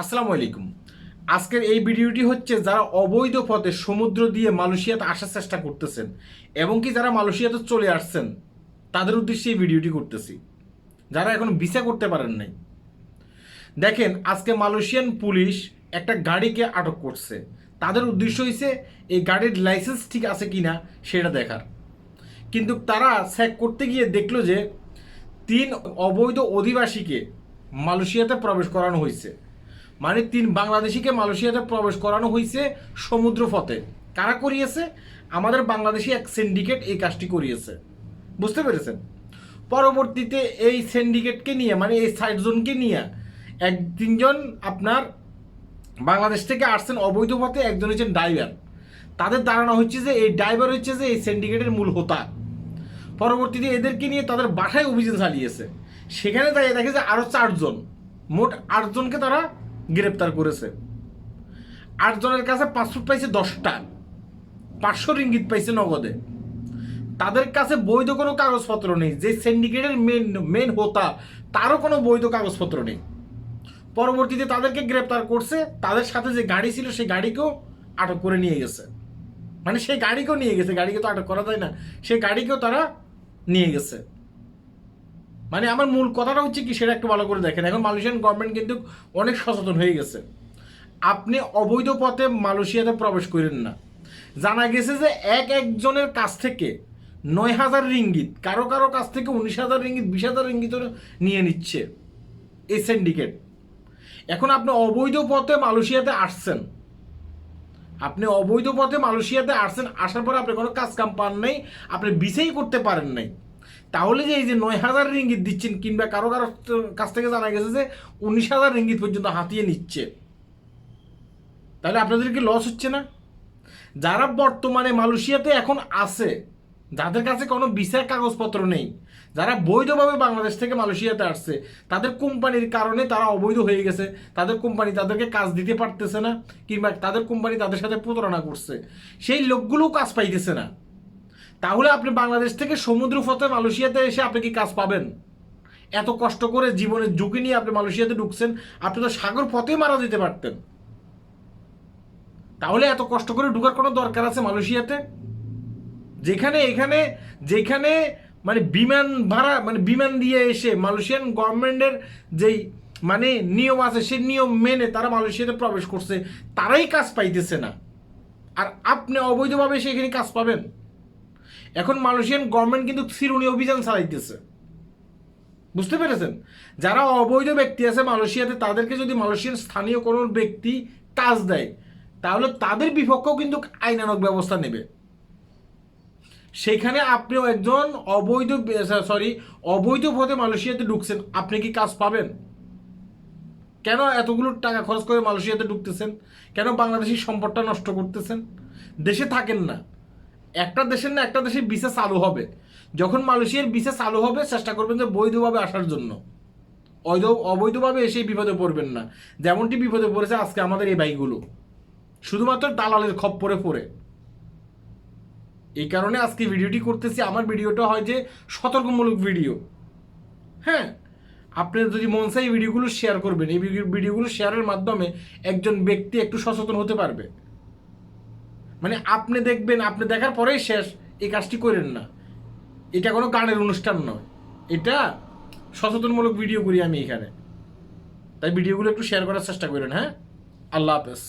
আসসালামু আলাইকুম। আজকের এই ভিডিওটি হচ্ছে যারা অবৈধ পথে সমুদ্র দিয়ে মালয়েশিয়াতে আসার চেষ্টা করতেছেন এবং কি যারা মালয়েশিয়াতে চলে আসছেন, তাদের উদ্দেশ্যে এই ভিডিওটি করতেছি। যারা এখন ভিসা করতে পারেন নাই। দেখেন, আজকে মালয়েশিয়ান পুলিশ একটা গাড়িকে আটক করছে। তাদের উদ্দেশ্য হয়েছে এই গাড়ির লাইসেন্স ঠিক আছে কিনা সেটা দেখার। কিন্তু তারা চেক করতে গিয়ে দেখল যে তিন অবৈধ অধিবাসীকে মালয়েশিয়াতে প্রবেশ করানো হয়েছে মানে তিন বাংলাদেশিকে মালয়েশিয়াতে প্রবেশ করানো হয়েছে সমুদ্র পথে। কারা করিয়েছে? আমাদের বাংলাদেশি এক সিন্ডিকেট এই কাজটি করিয়েছে। বুঝতে পেরেছেন? পরবর্তীতে এই সিন্ডিকেটকে নিয়ে মানে এই জোনকে নিয়ে এক তিনজন আপনার বাংলাদেশ থেকে আসছেন অবৈধ পথে, একজন হচ্ছেন ড্রাইভার তাদের ধারণা হচ্ছে যে, এই ড্রাইভার হচ্ছে যে এই সিন্ডিকেটের মূল হোতা। পরবর্তীতে এদেরকে নিয়ে তাদের বাসায় অভিযান চালিয়েছে। সেখানে তাই দেখে যে আরও চারজন, মোট আটজনকে তারা গ্রেপ্তার করেছে। আটজনের কাছে পাসপোর্ট পাইছে দশটা। পাঁচশো রিঙ্গিত পাইছে নগদে। তাদের কাছে বৈধ কোনো কাগজপত্র নেই। যে সিন্ডিকেটের মেন মেন হোতা, তারও কোনো বৈধ কাগজপত্র নেই। পরবর্তীতে তাদেরকে গ্রেপ্তার করছে। তাদের সাথে যে গাড়ি ছিল, সেই গাড়িকেও আটক করে নিয়ে গেছে। মানে সেই গাড়িকেও নিয়ে গেছে। গাড়িকে তো আটক করা যায় না। সেই গাড়িকেও তারা নিয়ে গেছে। মানে আমার মূল কথাটা হচ্ছে কি, সেটা একটু ভালো করে দেখেন। এখন মালয়েশিয়ান গভর্নমেন্ট কিন্তু অনেক সচেতন হয়ে গেছে। আপনি অবৈধ পথে মালয়েশিয়াতে প্রবেশ করেন না। জানা গেছে যে এক একজনের কাছ থেকে নয় হাজার রিঙ্গিত, কারও কারও কাছ থেকে উনিশ হাজার রিঙ্গিত, বিশ হাজার রিঙ্গিত নিয়ে নিচ্ছে এই সিন্ডিকেট এখন আপনি অবৈধ পথে মালয়েশিয়াতে আসছেন। আপনি অবৈধ পথে মালয়েশিয়াতে আসছেন, আসার পরে আপনি কোনো কাজ কাম পান নাই, আপনি বিছেই করতে পারেন নাই। তাহলে যে এই যে নয় হাজার রিঙ্গিত দিচ্ছেন কিংবা কারও কারও কাছ থেকে জানা গেছে যে উনিশ হাজার রিঙ্গিত পর্যন্ত হাতিয়ে নিচ্ছে, তাহলে আপনাদের কি লস হচ্ছে না? যারা বর্তমানে মালয়েশিয়াতে এখন আছে, যাদের কাছে কোনো ভিসার কাগজপত্র নেই, যারা বৈধভাবে বাংলাদেশ থেকে মালয়েশিয়াতে আসছে, তাদের কোম্পানির কারণে তারা অবৈধ হয়ে গেছে, তাদের কোম্পানি তাদেরকে কাজ দিতে পারতেছে না, কিংবা তাদের কোম্পানি তাদের সাথে প্রতারণা করছে, সেই লোকগুলোও কাজ পাইতেছে না। তাহলে আপনি বাংলাদেশ থেকে সমুদ্র পথে মালয়েশিয়াতে এসে আপনি কি কাজ পাবেন? এত কষ্ট করে জীবনের ঝুঁকি নিয়ে আপনি মালয়েশিয়াতে ঢুকছেন, আপনি তো সাগর পথেই মারা দিতে পারতেন। তাহলে এত কষ্ট করে ঢুকার কোনো দরকার আছে মালয়েশিয়াতে? যেখানে, এখানে, যেখানে মানে বিমান ভাড়া মানে বিমান দিয়ে এসে মালয়েশিয়ান গভর্নমেন্টের যেই মানে নিয়ম আছে, সেই নিয়ম মেনে তারা মালয়েশিয়াতে প্রবেশ করছে, তারাই কাজ পাইতেছে না। আর আপনি অবৈধভাবে সেখানে কাজ পাবেন? এখন মালয়েশিয়ান গভর্নমেন্ট কিন্তু সিরুনি অভিযান চালাইতেছে। বুঝতে পেরেছেন? যারা অবৈধ ব্যক্তি আছে মালয়েশিয়াতে, তাদেরকে যদি মালয়েশিয়ান স্থানীয় কোনো ব্যক্তি কাজ দেয়, তাহলে তাদের বিপক্ষেও কিন্তু আইনানক ব্যবস্থা নেবে। সেখানে আপনিও একজন অবৈধ সরি অবৈধ পথে মালয়েশিয়াতে ঢুকছেন, আপনি কি কাজ পাবেন? কেন এতগুলো টাকা খরচ করে মালয়েশিয়াতে ঢুকতেছেন? কেন বাংলাদেশি সম্পদটা নষ্ট করতেছেন? দেশে থাকেন না। একটা দেশের না একটা দেশের বিসা চালু হবে। যখন মালয়েশিয়ার বিসা চালু হবে, চেষ্টা করবেন যে বৈধভাবে আসার জন্য। অবৈধ, অবৈধভাবে এসেই বিপদে পড়বেন না। যেমনটি বিপদে পড়েছে আজকে আমাদের এই বাইকগুলো শুধুমাত্র দালালের খপ্পরে পড়ে। এই কারণে আজকে ভিডিওটি করতেছি। আমার ভিডিওটা হয় যে সতর্কমূলক ভিডিও। হ্যাঁ আপনি যদি মন চাই ভিডিওগুলো শেয়ার করবেন। এই ভিডিওগুলো শেয়ারের মাধ্যমে একজন ব্যক্তি একটু সচেতন হতে পারবে। মানে আপনি দেখবেন, আপনি দেখার পরেই শেষ। এই কাজটি করেন না। এটা কোনো গানের অনুষ্ঠান নয়। এটা সচেতনমূলক ভিডিও করি আমি এখানে। তাই ভিডিওগুলো একটু শেয়ার করার চেষ্টা করেন হ্যাঁ? আল্লাহ হাফেজ।